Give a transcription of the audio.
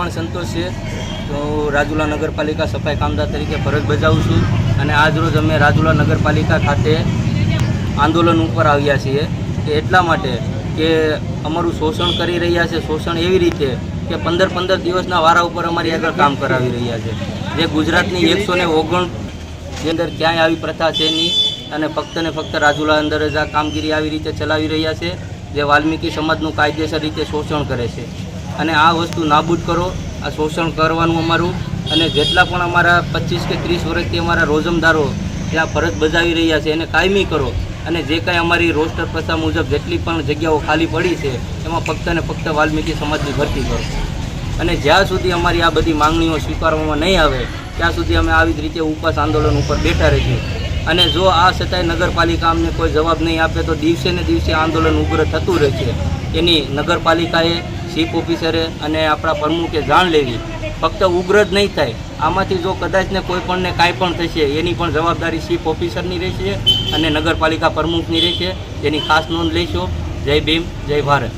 ચૌહાણ સંતોષ છે, તો રાજુલા નગરપાલિકા સફાઈ કામદાર તરીકે ફરજ બજાવું છું અને આજરોજ અમે રાજુલા નગરપાલિકા ખાતે આંદોલન ઉપર આવ્યા છીએ કે એટલા માટે કે અમારું શોષણ કરી રહ્યા છે, શોષણ એવી રીતે કે પંદર પંદર દિવસના વારા ઉપર અમારી આગળ કામ કરાવી રહ્યા છે. જે ગુજરાતની એકસો ને ઓગણ જે અંદર ક્યાંય આવી પ્રથા છે નહીં અને ફક્ત ને ફક્ત રાજુલા અંદર જ આ કામગીરી આવી રીતે ચલાવી રહ્યા છે, જે વાલ્મીકી સમાજનું કાયદેસર રીતે શોષણ કરે છે. અને આ વસ્તુ નાબૂદ કરો, આ શોષણ કરવાનું અમારું. અને જેટલા પણ અમારા પચીસ કે ત્રીસ વર્ષથી અમારા રોજમદારો ત્યાં ફરજ બજાવી રહ્યા છે, એને કાયમી કરો. અને જે કાંઈ અમારી રોસ્ટર પ્રથા મુજબ જેટલી પણ જગ્યાઓ ખાલી પડી છે, એમાં ફક્ત ને ફક્ત વાલ્મીકી સમાજની ભરતી કરો. અને જ્યાં સુધી અમારી આ બધી માંગણીઓ સ્વીકારવામાં નહીં આવે, ત્યાં સુધી અમે આવી જ રીતે ઉપવાસ આંદોલન ઉપર બેઠા રહીશું અને જો આ છતાંય નગરપાલિકા અમને કોઈ જવાબ નહીં આપે, તો દિવસે ને દિવસે આંદોલન ઉગ્ર થતું રહેશે એની નગરપાલિકાએ ચીફ ઓફિસરે અને આપણા પ્રમુખે જાણ લેવી. ફક્ત ઉગ્ર જ નહીં થાય. આમાંથી જો કદાચ ને કોઈ પણને કાંઈ પણ થશે, એની પણ જવાબદારી ચીફ ઓફિસરની રહેશે અને નગરપાલિકા પ્રમુખની રહેશે. એની ખાસ નોંધ લઈશું. જય ભીમ, જય ભારત.